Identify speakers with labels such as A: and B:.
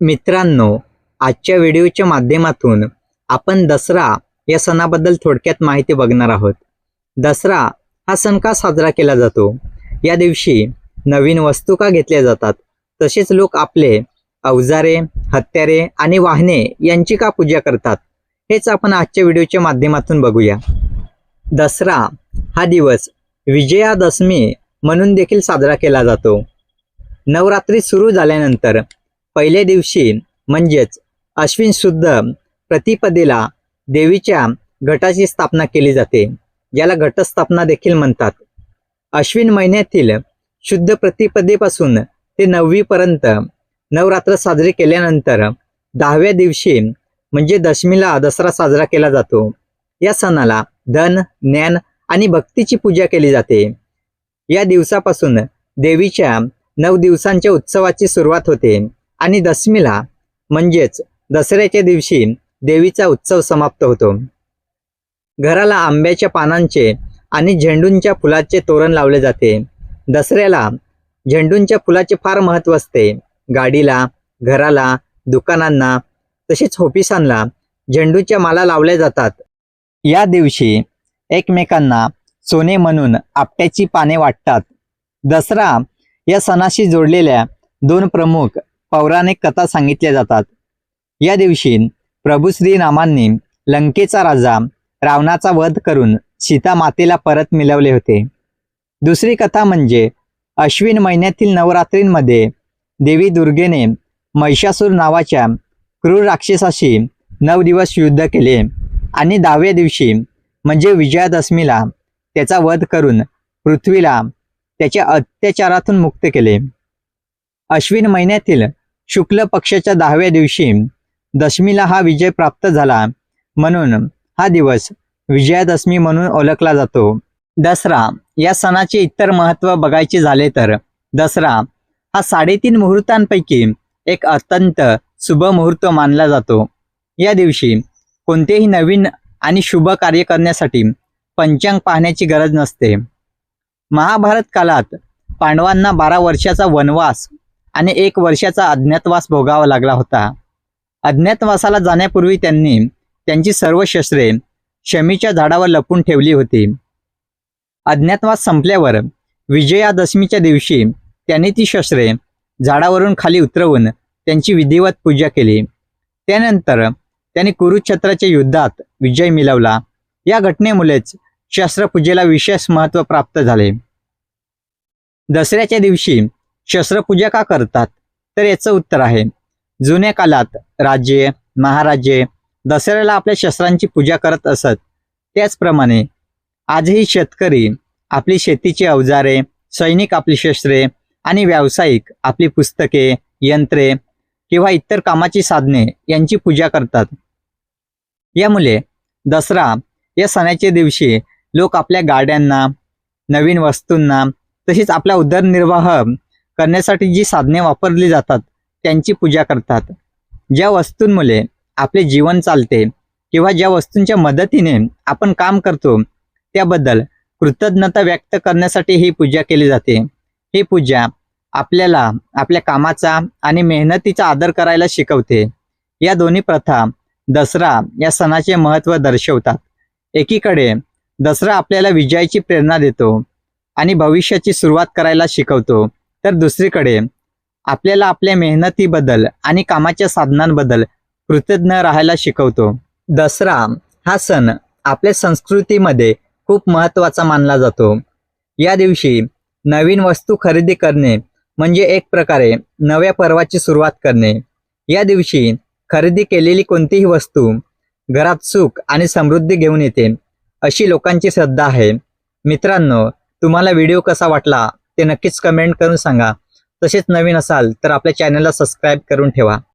A: मित्रांनो आजच्या व्हिडिओच्या माध्यमातून आपण दसरा या सणाबद्दल थोडक्यात माहिती बघणार आहोत. दसरा हा सण का साजरा केला जातो? या दिवशी नवीन वस्तू का घेतल्या जातात? तसेच लोक आपले अवजारे हत्यारे आणि वाहने यांची का पूजा करतात? हेच आपण आजच्या व्हिडिओच्या माध्यमातून बघूया. दसरा हा दिवस विजयादशमी म्हणून देखील साजरा केला जातो. नवरात्री सुरू झाल्यानंतर पहिल्या दिवशी म्हणजेच अश्विन शुद्ध प्रतिपदेला देवीच्या घटाची स्थापना केली जाते. याला घटस्थापना देखील म्हणतात. अश्विन महिन्यातील शुद्ध प्रतिपदेपासून ते नववीपर्यंत नवरात्र साजरी केल्यानंतर दहाव्या दिवशी म्हणजे दशमीला दसरा साजरा केला जातो. या सणाला धन ज्ञान आणि भक्तीची पूजा केली जाते. या दिवसापासून देवीच्या नऊ दिवसांच्या उत्सवाची सुरुवात होते. आणि दशमीला म्हणजेच दसऱ्याच्या दिवशी देवीचा उत्सव समाप्त होतो. घराला आंब्याच्या पानांचे आणि झेंडूंच्या फुलाचे तोरण लावले जाते. दसऱ्याला झेंडूंच्या फुलाचे फार महत्त्व असते. गाडीला घराला दुकानांना तसेच होपिसांना झेंडूच्या माला लावल्या जातात. या दिवशी एकमेकांना सोने म्हणून आपट्याची पाने वाटतात. दसरा या सणाशी जोडलेल्या दोन प्रमुख पौराणिक कथा सांगितल्या जातात. या दिवशी प्रभू श्रीरामांनी लंकेचा राजा रावणाचा वध करून सीता मातेला परत मिळवले होते. दुसरी कथा म्हणजे अश्विन महिन्यातील नवरात्रींमध्ये देवी दुर्गेने महिषासूर नावाच्या क्रूर राक्षसाशी नऊ दिवस युद्ध केले आणि दहाव्या दिवशी म्हणजे विजयादशमीला त्याचा वध करून पृथ्वीला त्याच्या अत्याचारातून मुक्त केले. अश्विन महिन्यातील शुक्ल पक्षाच्या दहाव्या दिवशी दशमीला हा विजय प्राप्त झाला म्हणून हा दिवस विजयादशमी म्हणून ओळखला जातो. दसरा या सणाचे इतर महत्त्व बघायचे झाले तर दसरा हा साडेतीन मुहूर्तांपैकी एक अत्यंत शुभ मुहूर्त मानला जातो. या दिवशी कोणतेही नवीन आणि शुभ कार्य करण्यासाठी पंचांग पाहण्याची गरज नसते. महाभारत काळात पांडवांना बारा वर्षाचा वनवास आणि एक वर्षाचा अज्ञातवास भोगावा लागला होता. अज्ञातवासाला जाण्यापूर्वी त्यांनी त्यांची सर्व शस्त्रे शमीच्या झाडावर लपून ठेवली होती. अज्ञातवास संपल्यावर विजयादशमीच्या दिवशी त्यांनी ती शस्त्रे झाडावरून खाली उतरवून त्यांची विधिवत पूजा केली. त्यानंतर त्यांनी कुरुक्षेत्राच्या युद्धात विजय मिळवला. या घटनेमुळेच शस्त्रपूजेला विशेष महत्त्व प्राप्त झाले. दसऱ्याच्या दिवशी शस्त्रपूजा का करतात? तर याचं उत्तर आहे जुन्या काळात राजे महाराजे दसऱ्याला आपल्या शस्त्रांची पूजा करत असत. त्याचप्रमाणे आजही शेतकरी आपली शेतीची अवजारे सैनिक आपली शस्त्रे आणि व्यावसायिक आपली पुस्तके यंत्रे किंवा इतर कामाची साधने यांची पूजा करतात. यामुळे दसरा या सणाच्या दिवशी लोक आपल्या गाड्यांना नवीन वस्तूंना तसेच आपला उदरनिर्वाह करण्यासाठी जी साधने वापरली जातात त्यांची पूजा करतात. ज्या वस्तूंमुळे आपले जीवन चालते किंवा ज्या वस्तूंच्या मदतीने आपण काम करतो त्याबद्दल कृतज्ञता व्यक्त करण्यासाठी ही पूजा केली जाते. ही पूजा आपल्याला आपल्या कामाचा आणि मेहनतीचा आदर करायला शिकवते. या दोन्ही प्रथा दसरा या सणाचे महत्त्व दर्शवतात. एकीकडे दसरा आपल्याला विजयाची प्रेरणा देतो आणि भविष्याची सुरुवात करायला शिकवतो. तर दुसरीकडे आपल्याला आपल्या मेहनतीबद्दल आणि कामाच्या साधनांबद्दल कृतज्ञ राहायला शिकवतो. दसरा हा सण आपल्या संस्कृतीमध्ये खूप महत्त्वाचा मानला जातो. या दिवशी नवीन वस्तू खरेदी करणे म्हणजे एक प्रकारे नव्या पर्वाची सुरुवात करणे. या दिवशी खरेदी केलेली कोणतीही वस्तू घरात सुख आणि समृद्धी घेऊन येते अशी लोकांची श्रद्धा आहे. मित्रांनो तुम्हाला व्हिडिओ कसा वाटला ते नक्कीच कमेंट करून सांगा. तसेच नवीन असाल तर आपल्या चॅनलला सबस्क्राईब करून ठेवा.